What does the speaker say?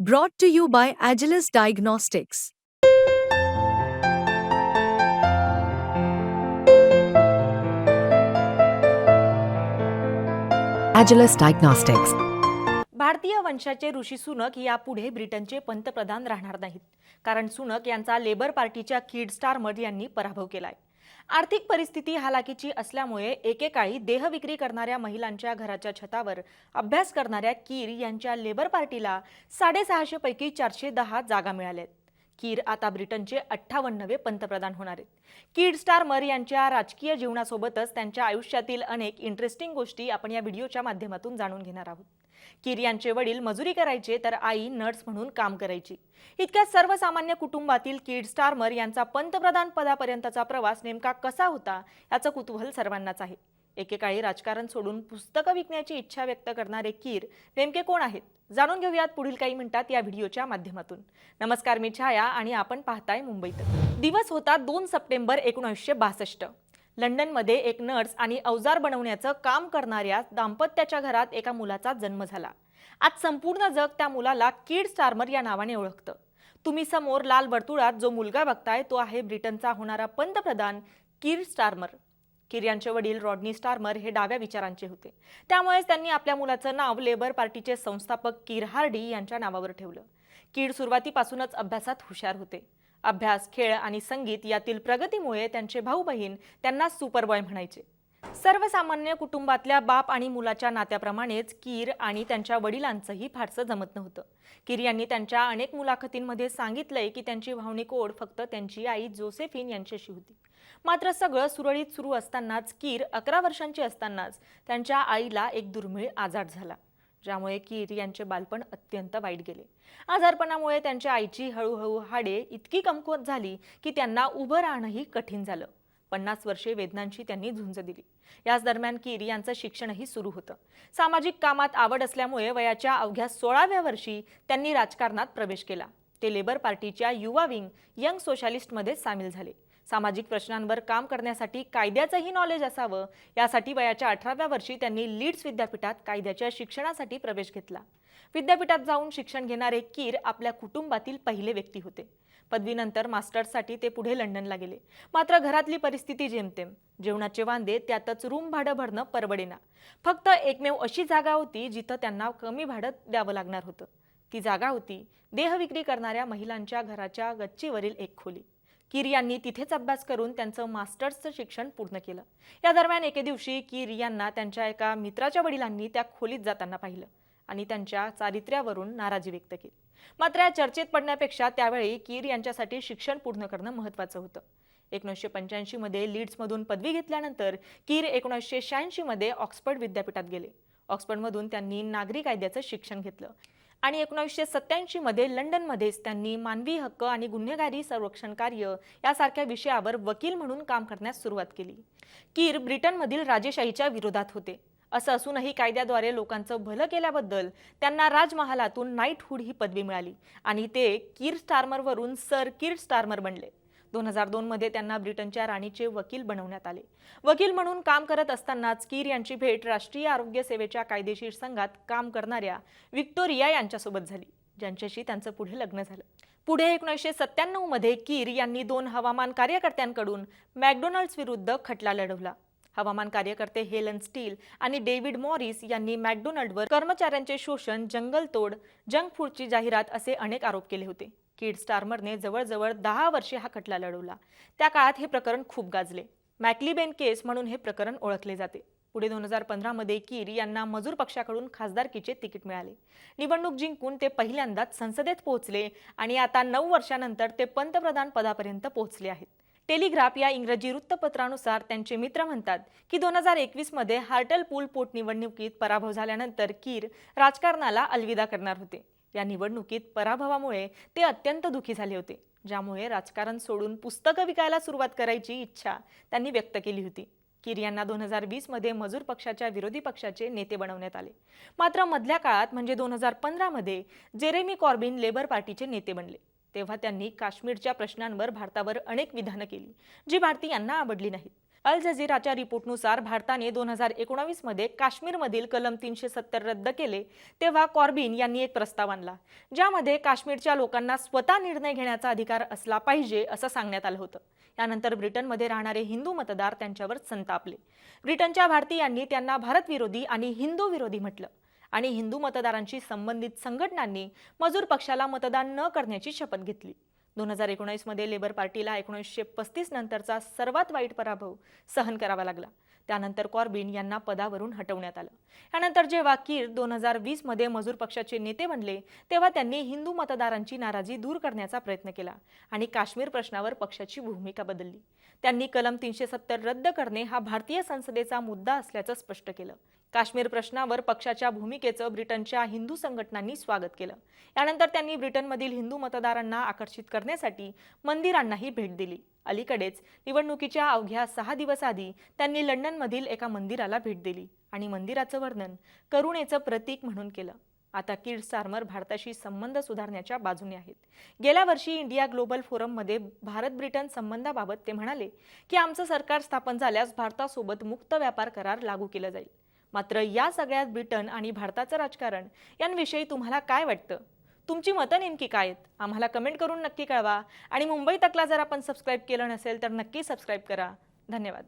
Brought to you by Agilus Diagnostics. Agilus Diagnostics. भारतीय वंशाचे ऋषी सुनक यापुढे ब्रिटनचे पंतप्रधान राहणार नाहीत कारण सुनक यांचा लेबर पार्टीच्या किड स्टारमर यांनी पराभव केलाय आर्थिक परिस्थिती हालाकीची असल्यामुळे एकेकाळी देहविक्री करणाऱ्या महिलांच्या घराच्या छतावर अभ्यास करणाऱ्या कीर यांच्या लेबर पार्टीला साडेसहाशे पैकी चारशे दहा जागा मिळाल्यात. कीर आता ब्रिटनचे अठ्ठावन्नवे पंतप्रधान होणार आहेत. कीड स्टारमर यांच्या राजकीय जीवनासोबतच त्यांच्या आयुष्यातील अनेक इंटरेस्टिंग गोष्टी आपण या व्हिडिओच्या माध्यमातून जाणून घेणार आहोत. कीर यांचे वडील मजुरी करायचे तर आई नर्स म्हणून काम करायची. इतक्या सर्वसामान्य कुटुंबातील कीड स्टार्मर यांचा पंतप्रधान पदापर्यंतचा प्रवास नेमका कसा होता याचं कुतूहल सर्वांनाच आहे. एकेकाळी राजकारण सोडून पुस्तकं विकण्याची इच्छा व्यक्त करणारे कीर नेमके कोण आहेत जाणून घेऊयात पुढील काही मिनिटात या व्हिडिओच्या माध्यमातून. नमस्कार मी छाया आणि आपण पाहताय मुंबईत दिवस होता दोन सप्टेंबर एकोणीसशे बासष्ट. लंडनमध्ये एक नर्स आणि अवजार बनवण्याचं काम करणाऱ्या दाम्पत्याच्या घरात एका मुलाचा जन्म झाला. आज संपूर्ण जग त्या मुलाला किड स्टार्मर या नावाने ओळखतं. तुम्ही समोर लाल वर्तुळात जो मुलगा बघताय तो आहे ब्रिटनचा होणारा पंतप्रधान किर स्टार्मर. किर यांचे वडील रॉडनी स्टार्मर हे डाव्या विचारांचे होते. त्यामुळेच त्यांनी आपल्या मुलाचं नाव लेबर पार्टीचे संस्थापक किर हार्डी यांच्या नावावर ठेवलं. कीड सुरुवातीपासूनच अभ्यासात हुशार होते. अभ्यास खेळ आणि संगीत यातील प्रगतीमुळे त्यांचे भाऊ बहीण त्यांना सुपरबॉय म्हणायचे. सर्वसामान्य कुटुंबातल्या बाप आणि मुलाच्या नात्याप्रमाणेच कीर आणि त्यांच्या वडिलांचंही फारसं जमत नव्हतं. कीर यांनी त्यांच्या अनेक मुलाखतींमध्ये सांगितलंय की त्यांची भावनिक ओढ फक्त त्यांची आई जोसेफिन यांच्याशी होती. मात्र सगळं सुरळीत सुरू असतानाच कीर अकरा वर्षांची असतानाच त्यांच्या आईला एक दुर्मिळ आजार झाला. ज्यामुळे कीर यांचे बालपण अत्यंत वाईट गेले. आजारपणामुळे त्यांच्या आईची हळूहळू हाडे इतकी कमकुवत झाली की त्यांना उभं राहणंही कठीण झालं. पन्नास वर्षे वेदनांची त्यांनी झुंज दिली. याच दरम्यान कीर यांचं शिक्षणही सुरू होतं. सामाजिक कामात आवड असल्यामुळे वयाच्या अवघ्या सोळाव्या वर्षी त्यांनी राजकारणात प्रवेश केला. ते लेबर पार्टीच्या युवा विंग यंग सोशलिस्टमध्ये सामील झाले. सामाजिक प्रश्नांवर काम करण्यासाठी कायद्याचंही नॉलेज असावं यासाठी वयाच्या अठराव्या वर्षी त्यांनी लीड्स विद्यापीठात कायद्याच्या शिक्षणासाठी प्रवेश घेतला. विद्यापीठात जाऊन शिक्षण घेणारे कीर आपल्या कुटुंबातील पहिले व्यक्ती होते. पदवीनंतर मास्टर्ससाठी ते पुढे लंडनला गेले. मात्र घरातली परिस्थिती जेमतेम. जेवणाचे वांदे त्यातच रूम भाडं भरणं परवडेना. फक्त एकमेव अशी जागा होती जिथं त्यांना कमी भाडं द्यावं लागणार होतं. ती जागा होती देहविक्री करणाऱ्या महिलांच्या घराच्या गच्चीवरील एक खोली. कीर यांनी तिथेच अभ्यास करून त्यांचं मास्टर्सचं शिक्षण पूर्ण केलं. या दरम्यान एके दिवशी कीर यांना त्यांच्या एका मित्राच्या वडिलांनी त्या खोलीत जाताना पाहिलं आणि त्यांच्या चारित्र्यावरून नाराजी व्यक्त केली. मात्र या चर्चेत पडण्यापेक्षा त्यावेळी कीर यांच्यासाठी शिक्षण पूर्ण करणं महत्त्वाचं होतं. एकोणीसशे पंच्याऐंशीमध्ये लीड्समधून पदवी घेतल्यानंतर कीर एकोणीसशे शहाऐंशीमध्ये ऑक्सफर्ड विद्यापीठात गेले. ऑक्सफर्डमधून त्यांनी नागरी कायद्याचं शिक्षण घेतलं. आणि एकोणीसशे सत्त्याऐंशीमध्ये लंडनमध्येच त्यांनी मानवी हक्क आणि गुन्हेगारी संरक्षण कार्य यासारख्या विषयावर वकील म्हणून काम करण्यास सुरुवात केली. कीर ब्रिटनमधील राजेशाहीच्या विरोधात होते. असं असूनही कायद्याद्वारे लोकांचं भलं केल्याबद्दल त्यांना राजमहालातून नाईटहूड ही पदवी मिळाली आणि ते कीर स्टार्मरवरून सर कीर स्टार्मर बनले. दोन हजार दोनमध्ये त्यांना ब्रिटनच्या राणीचे वकील बनवण्यात आले. वकील म्हणून काम करत असतानाच कीर यांची भेट राष्ट्रीय आरोग्य सेवेच्या कायदेशीर संघात काम करणाऱ्या विक्टोरिया यांच्यासोबत झाली ज्यांच्याशी त्यांचं पुढे लग्न झालं. पुढे एकोणीसशे सत्त्याण्णवमध्ये कीर यांनी दोन हवामान कार्यकर्त्यांकडून मॅकडोनाल्ड्स विरुद्ध खटला लढवला. हवामान कार्यकर्ते हेलन स्टील आणि डेव्हिड मॉरिस यांनी मॅकडोनाल्डवर कर्मचाऱ्यांचे शोषण जंगलतोड जंक फूडची जाहिरात असे अनेक आरोप केले होते. किड स्टार्मरने जवळजवळ दहा वर्षे हा खटला लढवला. त्या काळात हे प्रकरण खूप गाजले. मॅकलीबेन केस म्हणून हे प्रकरण ओळखले जाते. पुढे दोन हजार पंधरामध्ये कीर यांना मजूर पक्षाकडून खासदारकीचे तिकीट मिळाले. निवडणूक जिंकून ते पहिल्यांदाच संसदेत पोहोचले आणि आता नऊ वर्षानंतर ते पंतप्रधान पदापर्यंत पोहोचले आहेत. टेलिग्राफ या इंग्रजी वृत्तपत्रानुसार त्यांचे मित्र म्हणतात की दोन हजार एकवीसमध्ये हार्टल पूल पोटनिवडणुकीत पराभव झाल्यानंतर कीर राजकारणाला अलविदा करणार होते. या निवडणुकीत पराभवामुळे ते अत्यंत दुखी झाले होते ज्यामुळे राजकारण सोडून पुस्तकं विकायला सुरुवात करायची इच्छा त्यांनी व्यक्त केली होती. कीर यांना दोन हजार वीसमध्ये मजूर पक्षाच्या विरोधी पक्षाचे नेते बनवण्यात आले. मात्र मधल्या काळात म्हणजे दोन हजार पंधरामध्ये जेरेमी कॉर्बिन लेबर पार्टीचे नेते बनले. तेव्हा त्यांनी काश्मीरच्या प्रश्नांवर भारतावर अनेक विधानं केली जी भारतीयांना आवडली नाहीत. अल जझीराच्या रिपोर्टनुसार भारताने दोन हजार एकोणावीसमध्ये काश्मीरमधील कलम तीनशे सत्तर रद्द केले तेव्हा कॉर्बिन यांनी एक प्रस्ताव आणला ज्यामध्ये काश्मीरच्या लोकांना स्वतः निर्णय घेण्याचा अधिकार असला पाहिजे असं सांगण्यात आलं होतं. यानंतर ब्रिटनमध्ये राहणारे हिंदू मतदार त्यांच्यावर संतापले. ब्रिटनच्या भारतीयांनी त्यांना भारतविरोधी आणि हिंदू विरोधी म्हटलं आणि हिंदू मतदारांशी संबंधित संघटनांनी मजूर पक्षाला मतदान न करण्याची शपथ घेतली. दोन हजार एकोणीसमध्ये लेबर पार्टीला एकोणीसशे पस्तीस नंतरचा सर्वात वाईट पराभव सहन करावा लागला. त्यानंतर कॉर्बिन यांना पदावरून हटवण्यात आलं. यानंतर जेव्हा कीर दोन हजार वीसमध्ये मजूर पक्षाचे नेते बनले तेव्हा त्यांनी हिंदू मतदारांची नाराजी दूर करण्याचा प्रयत्न केला आणि काश्मीर प्रश्नावर पक्षाची भूमिका बदलली. त्यांनी कलम तीनशे सत्तर रद्द करणे हा भारतीय संसदेचा मुद्दा असल्याचं स्पष्ट केलं. काश्मीर प्रश्नावर पक्षाच्या भूमिकेचं ब्रिटनच्या हिंदू संघटनांनी स्वागत केलं. यानंतर त्यांनी ब्रिटनमधील हिंदू मतदारांना आकर्षित करण्यासाठी मंदिरांनाही भेट दिली. अलीकडेच निवडणुकीच्या अवघ्या सहा दिवस आधी त्यांनी लंडनमधील एका मंदिराला भेट दिली आणि मंदिराचं वर्णन करुणेचं प्रतीक म्हणून केलं. आता किड सार्मर भारताशी संबंध सुधारण्याच्या बाजूने आहेत. गेल्या वर्षी इंडिया ग्लोबल फोरममध्ये भारत ब्रिटन संबंधाबाबत ते म्हणाले की आमचं सरकार स्थापन झाल्यास भारतासोबत मुक्त व्यापार करार लागू केला जाईल. मात्र या सगळ्यात ब्रिटन आणि भारताचं राजकारण यांविषयी तुम्हाला काय वाटतं? तुमची मतं नेमकी काय आहेत? आम्हाला कमेंट करून नक्की कळवा. आणि मुंबई तकला जर आपण सबस्क्राईब केलं नसेल तर नक्की सबस्क्राईब करा. धन्यवाद.